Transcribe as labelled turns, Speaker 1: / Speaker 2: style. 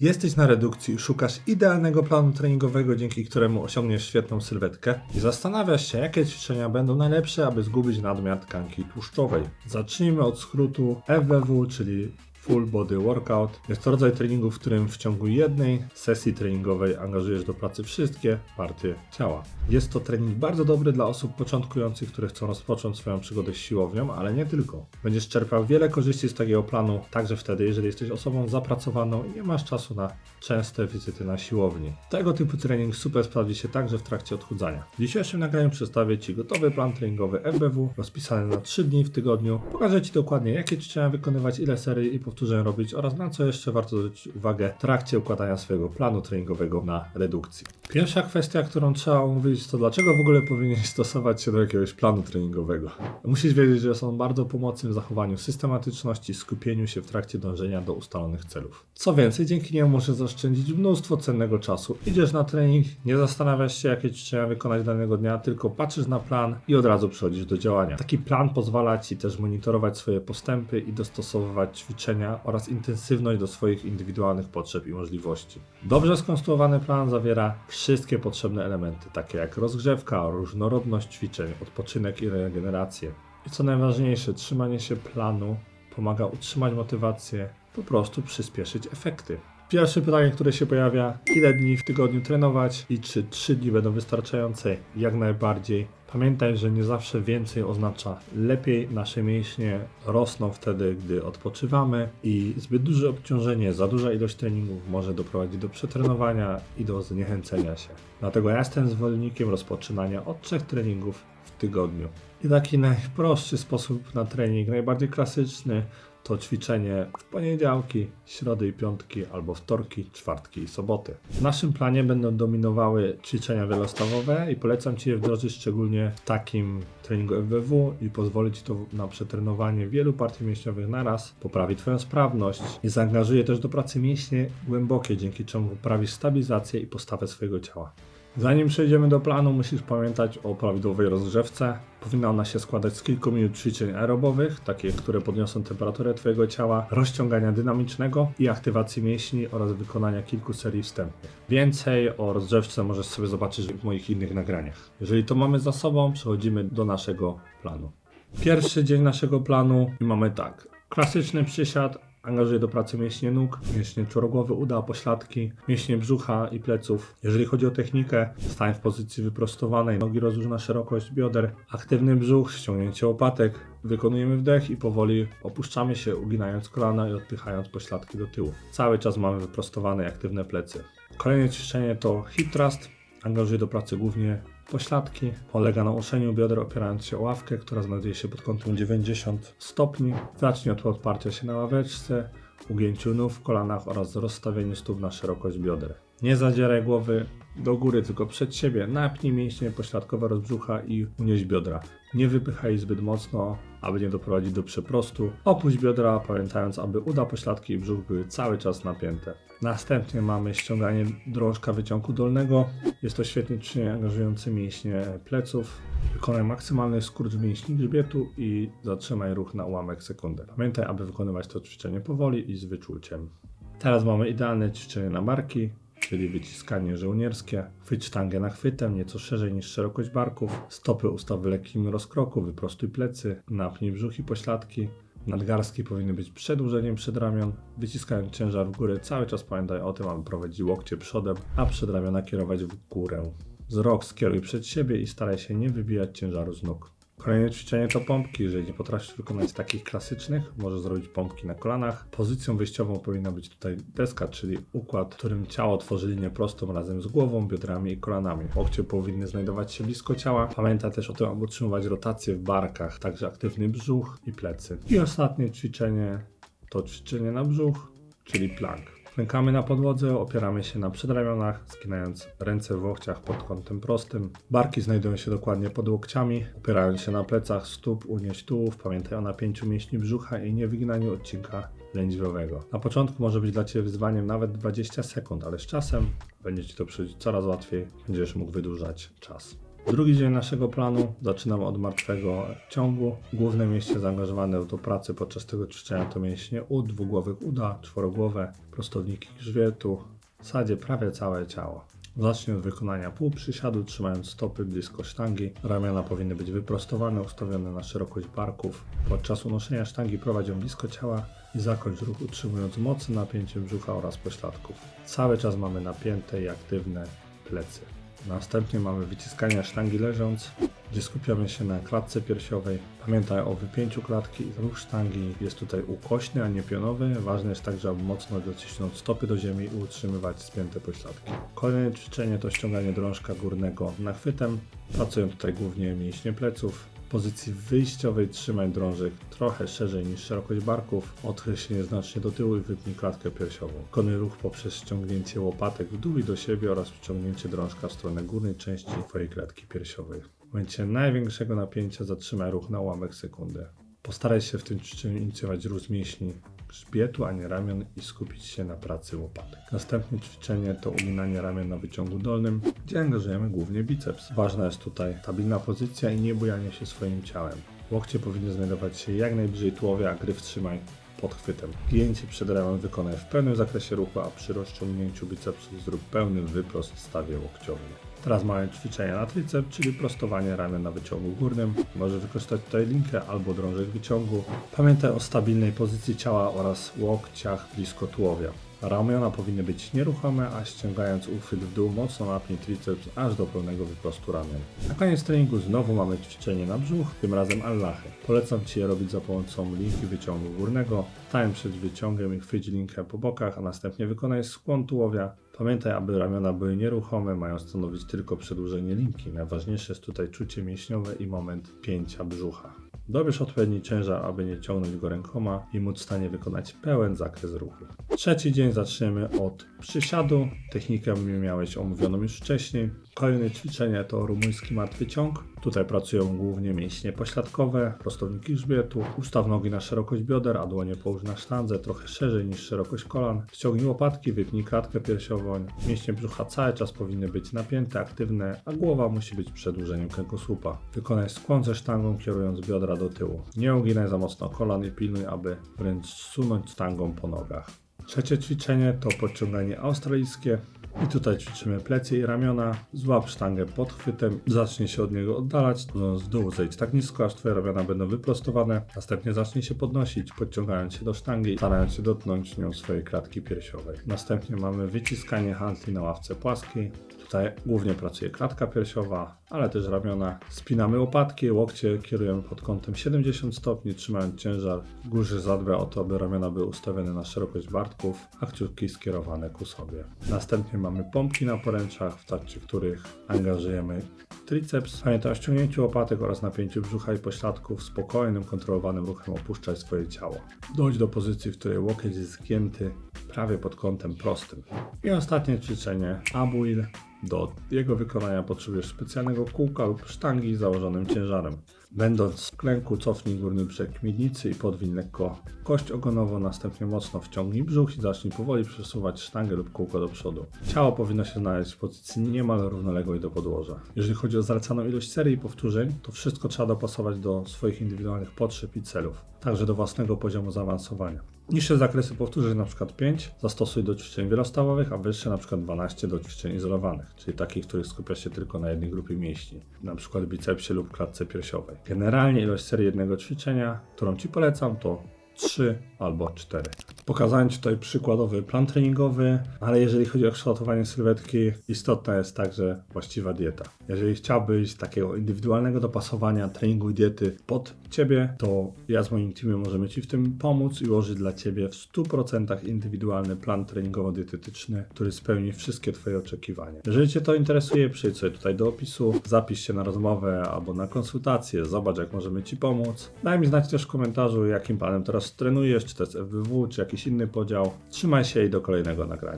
Speaker 1: Jesteś na redukcji szukasz idealnego planu treningowego, dzięki któremu osiągniesz świetną sylwetkę i zastanawiasz się, jakie ćwiczenia będą najlepsze, aby zgubić nadmiar tkanki tłuszczowej. Zacznijmy od skrótu FBW, czyli Full Body Workout. Jest to rodzaj treningu, w którym w ciągu jednej sesji treningowej angażujesz do pracy wszystkie partie ciała. Jest to trening bardzo dobry dla osób początkujących, które chcą rozpocząć swoją przygodę z siłownią, ale nie tylko. Będziesz czerpał wiele korzyści z takiego planu, także wtedy, jeżeli jesteś osobą zapracowaną i nie masz czasu na częste wizyty na siłowni. Tego typu trening super sprawdzi się także w trakcie odchudzania. W dzisiejszym nagraniu przedstawię Ci gotowy plan treningowy FBW, rozpisany na 3 dni w tygodniu. Pokażę Ci dokładnie, jakie ćwiczenia wykonywać, ile serii i powtórzeń robić oraz na co jeszcze warto zwrócić uwagę w trakcie układania swojego planu treningowego na redukcji. Pierwsza kwestia, którą trzeba omówić, to dlaczego w ogóle powinieneś stosować się do jakiegoś planu treningowego. Musisz wiedzieć, że są bardzo pomocne w zachowaniu systematyczności, skupieniu się w trakcie dążenia do ustalonych celów. Co więcej, dzięki niemu możesz zaoszczędzić mnóstwo cennego czasu. Idziesz na trening, nie zastanawiasz się, jakie ćwiczenia wykonać danego dnia, tylko patrzysz na plan i od razu przechodzisz do działania. Taki plan pozwala Ci też monitorować swoje postępy i dostosowywać ćwiczenia oraz intensywność do swoich indywidualnych potrzeb i możliwości. Dobrze skonstruowany plan zawiera wszystkie potrzebne elementy, takie jak rozgrzewka, różnorodność ćwiczeń, odpoczynek i regenerację. I co najważniejsze, trzymanie się planu pomaga utrzymać motywację, po prostu przyspieszyć efekty. Pierwsze pytanie, które się pojawia, ile dni w tygodniu trenować i czy 3 dni będą wystarczające? Jak najbardziej. Pamiętaj, że nie zawsze więcej oznacza lepiej. Nasze mięśnie rosną wtedy, gdy odpoczywamy i zbyt duże obciążenie, za duża ilość treningów może doprowadzić do przetrenowania i do zniechęcenia się. Dlatego ja jestem zwolennikiem rozpoczynania od trzech treningów w tygodniu. I taki najprostszy sposób na trening, najbardziej klasyczny, to ćwiczenie w poniedziałki, środy i piątki, albo wtorki, czwartki i soboty. W naszym planie będą dominowały ćwiczenia wielostawowe i polecam Ci je wdrożyć szczególnie w takim treningu FWW i pozwolić to na przetrenowanie wielu partii mięśniowych naraz, poprawi Twoją sprawność i zaangażuje też do pracy mięśnie głębokie, dzięki czemu poprawisz stabilizację i postawę swojego ciała. Zanim przejdziemy do planu, musisz pamiętać o prawidłowej rozgrzewce. Powinna ona się składać z kilku minut ćwiczeń aerobowych, takich, które podniosą temperaturę Twojego ciała, rozciągania dynamicznego i aktywacji mięśni oraz wykonania kilku serii wstępnych. Więcej o rozgrzewce możesz sobie zobaczyć w moich innych nagraniach. Jeżeli to mamy za sobą, przechodzimy do naszego planu. Pierwszy dzień naszego planu i mamy tak. Klasyczny przysiad, Angażuję do pracy mięśnie nóg, mięśnie czworogłowy uda, pośladki, mięśnie brzucha i pleców. Jeżeli chodzi o technikę, stań w pozycji wyprostowanej, nogi rozłóż na szerokość bioder, aktywny brzuch, ściągnięcie łopatek. Wykonujemy wdech i powoli opuszczamy się, uginając kolana i odpychając pośladki do tyłu. Cały czas mamy wyprostowane i aktywne plecy. Kolejne ćwiczenie to hip thrust. Angażuję do pracy głównie pośladki. Polega na unoszeniu bioder opierając się o ławkę, która znajduje się pod kątem 90 stopni. Zacznij od odparcia się na ławeczce, ugięciu nóg w kolanach oraz rozstawieniu stóp na szerokość bioder. Nie zadzieraj głowy do góry, tylko przed siebie. Napnij mięśnie pośladkowe rozbrzucha i unieś biodra. Nie wypychaj zbyt mocno, aby nie doprowadzić do przeprostu. Opuść biodra, pamiętając, aby uda, pośladki i brzuch były cały czas napięte. Następnie mamy ściąganie drążka wyciągu dolnego. Jest to świetnie ćwiczenie angażujące mięśnie pleców. Wykonaj maksymalny skurcz mięśni grzbietu i zatrzymaj ruch na ułamek sekundy. Pamiętaj, aby wykonywać to ćwiczenie powoli i z wyczuciem. Teraz mamy idealne ćwiczenie na barki, czyli wyciskanie żołnierskie. Chwyć sztangę nachwytem, nieco szerzej niż szerokość barków. Stopy ustaw w lekkim rozkroku, wyprostuj plecy, napnij brzuch i pośladki. Nadgarstki powinny być przedłużeniem przedramion. Wyciskając ciężar w górę, cały czas pamiętaj o tym, aby prowadzić łokcie przodem, a przedramiona kierować w górę. Wzrok skieruj przed siebie i staraj się nie wybijać ciężaru z nóg. Kolejne ćwiczenie to pompki. Jeżeli nie potrafisz wykonać takich klasycznych, możesz zrobić pompki na kolanach. Pozycją wyjściową powinna być tutaj deska, czyli układ, w którym ciało tworzy linię prostą razem z głową, biodrami i kolanami. Łokcie powinny znajdować się blisko ciała. Pamiętaj też o tym, aby utrzymywać rotację w barkach, także aktywny brzuch i plecy. I ostatnie ćwiczenie to ćwiczenie na brzuch, czyli plank. Klękamy na podłodze, opieramy się na przedramionach, skinając ręce w łokciach pod kątem prostym. Barki znajdują się dokładnie pod łokciami, opierając się na plecach stóp, unieść tułów. Pamiętaj o napięciu mięśni brzucha i niewyginaniu odcinka lędźwiowego. Na początku może być dla Ciebie wyzwaniem nawet 20 sekund, ale z czasem będzie Ci to przyjść coraz łatwiej, będziesz mógł wydłużać czas. Drugi dzień naszego planu zaczynamy od martwego ciągu. Główne miejsce zaangażowane do pracy podczas tego ćwiczenia to mięśnie ud, dwugłowych uda, czworogłowe, prostowniki grzbietu, w zasadzie prawie całe ciało. Zacznij od wykonania półprzysiadu, trzymając stopy blisko sztangi. Ramiona powinny być wyprostowane, ustawione na szerokość barków. Podczas unoszenia sztangi prowadź ją blisko ciała i zakończ ruch utrzymując mocne napięcie brzucha oraz pośladków. Cały czas mamy napięte i aktywne plecy. Następnie mamy wyciskanie sztangi leżąc, gdzie skupiamy się na klatce piersiowej. Pamiętaj o wypięciu klatki. Ruch sztangi jest tutaj ukośny, a nie pionowy. Ważne jest także, aby mocno docisnąć stopy do ziemi i utrzymywać spięte pośladki. Kolejne ćwiczenie to ściąganie drążka górnego nachwytem. Pracują tutaj głównie mięśnie pleców. Pozycji wyjściowej trzymaj drążek trochę szerzej niż szerokość barków, odchyl się nieznacznie do tyłu i wypnij klatkę piersiową. Wykonuj ruch poprzez ściągnięcie łopatek w dół i do siebie oraz wciągnięcie drążka w stronę górnej części Twojej klatki piersiowej. W momencie największego napięcia zatrzymaj ruch na ułamek sekundy. Postaraj się w tym ćwiczeniu inicjować ruch mięśni grzbietu, a nie ramion i skupić się na pracy łopatek. Następne ćwiczenie to uginanie ramion na wyciągu dolnym, gdzie angażujemy głównie biceps. Ważna jest tutaj stabilna pozycja i nie bujanie się swoim ciałem. Łokcie powinny znajdować się jak najbliżej tułowia, a gryf trzymaj pod chwytem. Gięcie przed ramem wykonaj w pełnym zakresie ruchu, a przy rozciągnięciu bicepsów zrób pełny wyprost w stawie łokciowym. Teraz mamy ćwiczenia na triceps, czyli prostowanie ramion na wyciągu górnym. Możesz wykorzystać tutaj linkę albo drążek wyciągu. Pamiętaj o stabilnej pozycji ciała oraz łokciach blisko tułowia. Ramiona powinny być nieruchome, a ściągając uchwyt w dół mocno napnij triceps aż do pełnego wyprostu ramion. Na koniec treningu znowu mamy ćwiczenie na brzuch, tym razem allachy. Polecam Ci je robić za pomocą linki wyciągu górnego. Stań przed wyciągiem i chwyć linkę po bokach, a następnie wykonaj skłon tułowia. Pamiętaj, aby ramiona były nieruchome, mają stanowić tylko przedłużenie linki. Najważniejsze jest tutaj czucie mięśniowe i moment pięcia brzucha. Dobierz odpowiedni ciężar, aby nie ciągnąć go rękoma i móc w stanie wykonać pełen zakres ruchu. Trzeci dzień zaczniemy od przysiadu. Technikę miałeś omówioną już wcześniej. Kolejne ćwiczenie to rumuński martwy ciąg. Tutaj pracują głównie mięśnie pośladkowe, prostowniki grzbietu. Ustaw nogi na szerokość bioder, a dłonie połóż na sztandze trochę szerzej niż szerokość kolan. Ściągnij łopatki, wypnij klatkę piersiową. Mięśnie brzucha cały czas powinny być napięte, aktywne, a głowa musi być przedłużeniem kręgosłupa. Wykonaj skłon ze sztangą, kierując biodra do tyłu. Nie uginaj za mocno kolan i pilnuj, aby wręcz sunąć sztangą po nogach. Trzecie ćwiczenie to podciąganie australijskie. I tutaj ćwiczymy plecy i ramiona. Złap sztangę pod chwytem, zacznij się od niego oddalać, idąc w dół zejdź tak nisko, aż twoje ramiona będą wyprostowane. Następnie zacznij się podnosić, podciągając się do sztangi, starając się dotknąć nią swojej klatki piersiowej. Następnie mamy wyciskanie handli na ławce płaskiej. Tutaj głównie pracuje klatka piersiowa, ale też ramiona. Spinamy łopatki, łokcie kierujemy pod kątem 70 stopni, trzymając ciężar. Górzy zadbaj o to, aby ramiona były ustawione na szerokość bartków, a kciuki skierowane ku sobie. Następnie mamy pompki na poręczach, w trakcie których angażujemy triceps. Pamiętaj o ściągnięciu łopatek oraz napięciu brzucha i pośladków. Spokojnym, kontrolowanym ruchem opuszczaj swoje ciało. Dojdź do pozycji, w której łokieć jest zgięty prawie pod kątem prostym. I ostatnie ćwiczenie Abuil. Do jego wykonania potrzebujesz specjalnego kółka lub sztangi z założonym ciężarem. Będąc w klęku, cofnij górny brzeg miednicy i podwiń lekko kość ogonową, następnie mocno wciągnij brzuch i zacznij powoli przesuwać sztangę lub kółko do przodu. Ciało powinno się znaleźć w pozycji niemal równoległej do podłoża. Jeżeli chodzi o zalecaną ilość serii i powtórzeń, to wszystko trzeba dopasować do swoich indywidualnych potrzeb i celów, także do własnego poziomu zaawansowania. Niższe zakresy powtórzeń, np. 5, zastosuj do ćwiczeń wielostawowych, a wyższe np. 12 do ćwiczeń izolowanych, czyli takich, których skupia się tylko na jednej grupie mięśni, np. bicepsie lub klatce piersiowej. Generalnie ilość serii jednego ćwiczenia, którą Ci polecam, to 3 albo 4. Pokazałem tutaj przykładowy plan treningowy, ale jeżeli chodzi o kształtowanie sylwetki, istotna jest także właściwa dieta. Jeżeli chciałbyś takiego indywidualnego dopasowania treningu i diety pod Ciebie, to ja z moim teamem możemy Ci w tym pomóc i ułożyć dla Ciebie w 100% indywidualny plan treningowo-dietetyczny, który spełni wszystkie Twoje oczekiwania. Jeżeli Cię to interesuje, przyjdź sobie tutaj do opisu, zapisz się na rozmowę albo na konsultację, zobacz jak możemy Ci pomóc. Daj mi znać też w komentarzu, jakim planem teraz trenujesz, czy to jest FWW, czy jakiś inny podział. Trzymaj się i do kolejnego nagrania.